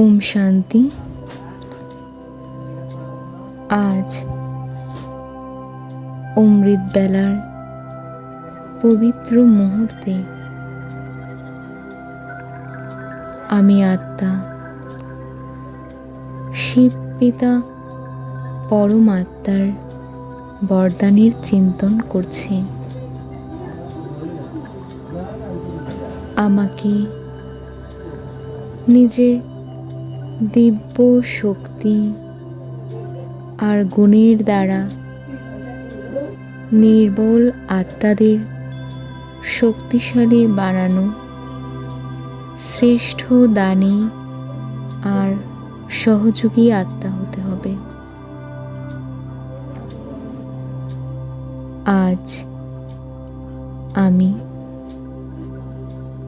ওম শান্তি। আজ অমৃত বেলার পবিত্র মুহূর্তে আমি আত্মা, শিব পিতা, পরম আত্মার বরদানের চিন্তন করছি। আমাকে নিজের দিব্য শক্তি আর গুণের দ্বারা নির্বল আত্মাদের শক্তিশালী বানানো শ্রেষ্ঠ দানী আর সহযোগী আত্মা হতে হবে। আজ আমি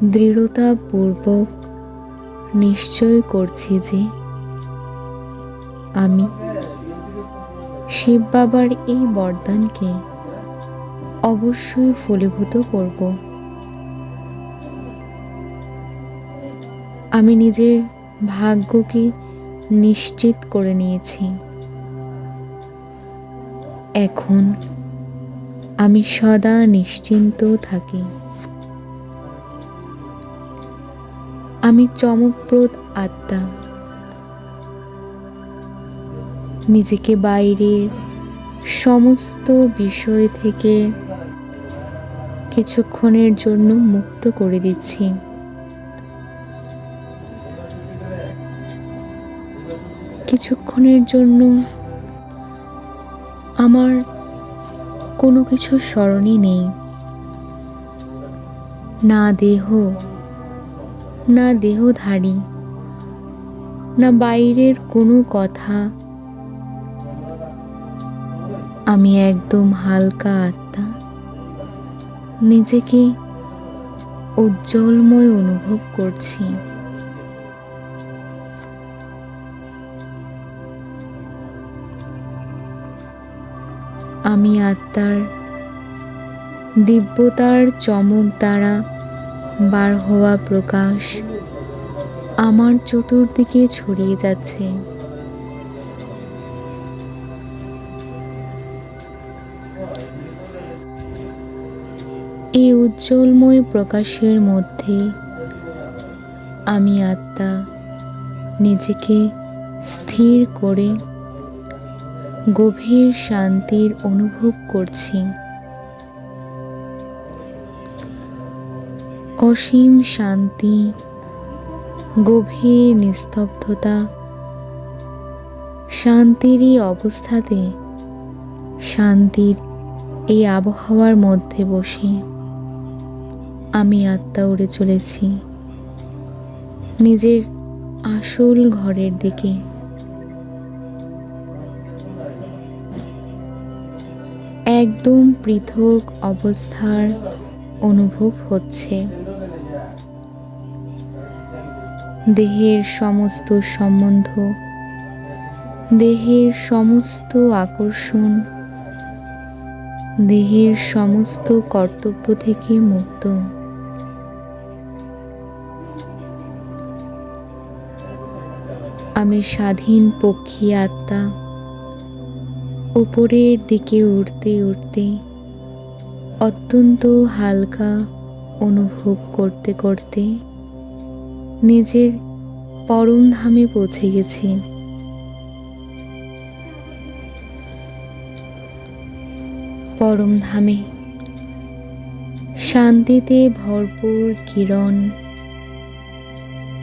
দৃঢ়তাপূর্বক নিশ্চয় করছি যে আমি শিব বাবার এই বরদানকে অবশ্যই ফলীভূত করব। আমি নিজের ভাগ্যকে নিশ্চিত করে নিয়েছি। এখন আমি সদা নিশ্চিন্ত থাকি। আমি চমকপ্রদ আত্মা। নিজেকে বাইরের সমস্ত বিষয় থেকে কিছুক্ষণের জন্য মুক্ত করে দিচ্ছি। কিছুক্ষণের জন্য আমার কোনো কিছু স্মরণই নেই। না দেহ না দেহধারী, না বাইরের কোনো কথা। আমি একদম হালকা আত্মা। নিজেকে উজ্জ্বলময় অনুভব করছি। আমি আত্মার দিব্যতার চমক দ্বারা বার হওয়া প্রকাশ আমার চতুর্দিকে ছড়িয়ে যাচ্ছে। এই উজ্জ্বলময় প্রকাশের মধ্যে আমি আত্মা নিজেকে স্থির করে গভীর শান্তির অনুভব করছি। অসীম শান্তি, গভীর নিস্তব্ধতা, শান্তিরই অবস্থাতে শান্তির এই আবহাওয়ার মধ্যে বসে আমি আত্মা উড়ে চলেছি। নিজের আসল ঘরের দিকে। একদম পৃথক অবস্থার অনুভব হচ্ছে। দেহের সমস্ত সম্বন্ধ, দেহের সমস্ত আকর্ষণ, দেহের সমস্ত কর্তব্য থেকে মুক্ত। আমি স্বাধীন পক্ষী আত্মা, উপরের দিকে উঠতে উঠতে অত্যন্ত হালকা অনুভব করতে করতে নিজের পরম ধামে পৌঁছে গেছি। পরম ধামে শান্তিতে ভরপুর কিরণ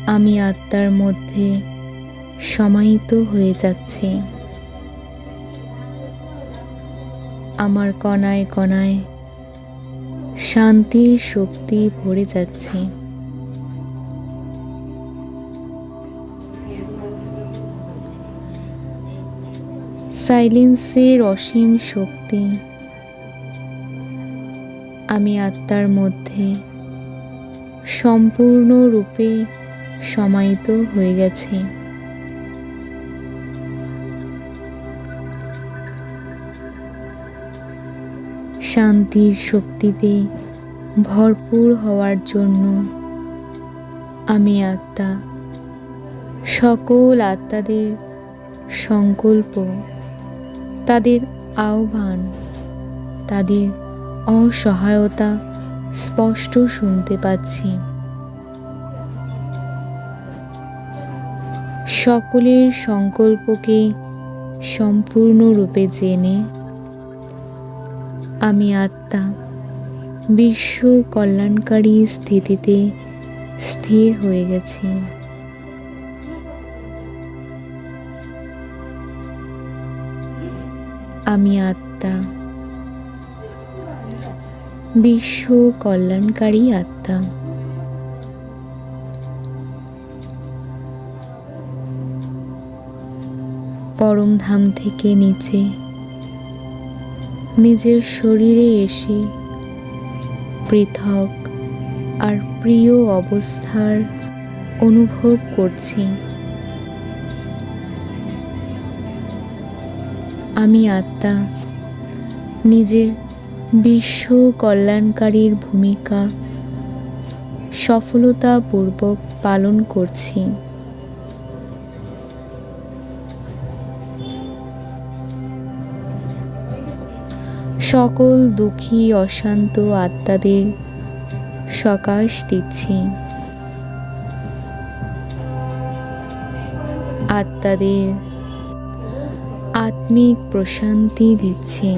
আমি আত্মার মধ্যে সমাহিত হয়ে যাচ্ছে। আমার কণায় কণায় শান্তির শক্তি ভরে যাচ্ছে। সাইলেন্সের অসীম শক্তি। আমি আত্মার মধ্যে সম্পূর্ণরূপে সমাহিত হয়ে গেছে। শান্তির শক্তিতে ভরপুর হওয়ার জন্য আমি আত্মা, সকল আত্মাদের সংকল্প তাদের আহ্বান, তাদের অসহায়তা স্পষ্ট শুনতে পাচ্ছি। সকলের সংকল্পকে সম্পূর্ণরূপে জেনে আমি আত্মা বিশ্ব কল্যাণকারী স্থিতিতে স্থির হয়ে গেছি। আমি আত্মা। বিশ্ব কল্যাণকারী আত্মা। পরমধাম থেকে নিচে নিজের শরীরে এসে পৃথক আর প্রিয় অবস্থার অনুভব করছি। আমি আত্মা। নিজের বিশ্ব কল্যাণকারীর ভূমিকা। সফলতাপূর্বক পালন করছি। সকল দুঃখী, অশান্ত আত্মাদের সকাশ দিচ্ছি। আত্মাদের আত্মিক প্রশান্তি দিচ্ছি।